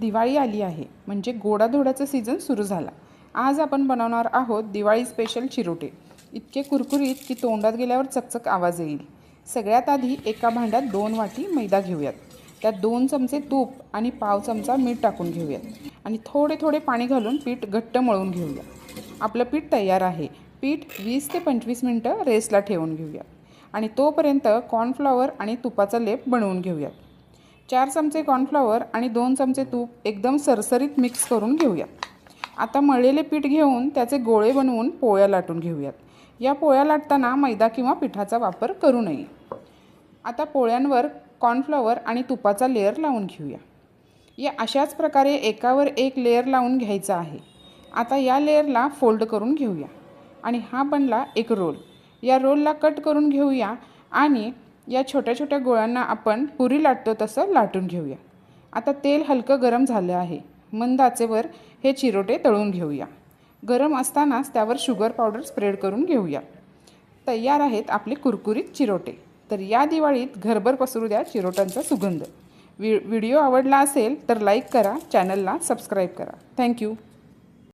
दिवाळी आली आहे. म्हणजे गोडाधोडाचा सीझन सुरू झाला. आज आपण बनवणार आहोत दिवाळी स्पेशल चिरोटे. इतके कुरकुरीत की तोंडात गेल्यावर चकचक आवाज येईल. सगळ्यात आधी एका भांड्यात दोन वाटी मैदा घेऊयात. त्यात दोन चमचे तूप आणि पाव चमचा मीठ टाकून घेऊयात. आणि थोडे थोडे पाणी घालून पीठ घट्ट मळून घेऊया आपलं पीठ तयार आहे. पीठ वीस ते पंचवीस मिनटं रेस्टला ठेवून घेऊया आणि तोपर्यंत कॉर्नफ्लॉवर आणि तुपाचा लेप बनवून घेऊयात. चार चमचे कॉर्नफ्लॉवर आणि दोन चमचे तूप एकदम सरसरीत मिक्स करून घेऊयात. आता मळलेले पीठ घेऊन त्याचे गोळे बनवून पोळ्या लाटून घेऊयात. या पोळ्या लाटताना मैदा किंवा पिठाचा वापर करू नये. आता पोळ्यांवर कॉर्नफ्लॉवर आणि तुपाचा लेअर लावून घेऊया. या अशाच प्रकारे एकावर एक लेअर लावून घ्यायचा आहे. आता या लेअरला फोल्ड करून घेऊया. आणि हा बनला एक रोल या रोलला कट करून घेऊया आणि या छोट्या छोट्या गोळ्यांना आपण पुरी लाटतो तसं लाटून घेऊया. आता तेल हलकं गरम झालं आहे. मंद आचेवर हे चिरोटे तळून घेऊया. गरम असतानाच त्यावर शुगर पावडर स्प्रेड करून घेऊया. तयार आहेत आपले कुरकुरीत चिरोटे. तर या दिवाळीत घरभर पसरू द्या चिरोट्यांचा सुगंध. वि व्हिडिओ आवडला असेल तर लाईक करा चॅनलला सबस्क्राईब करा. थँक्यू.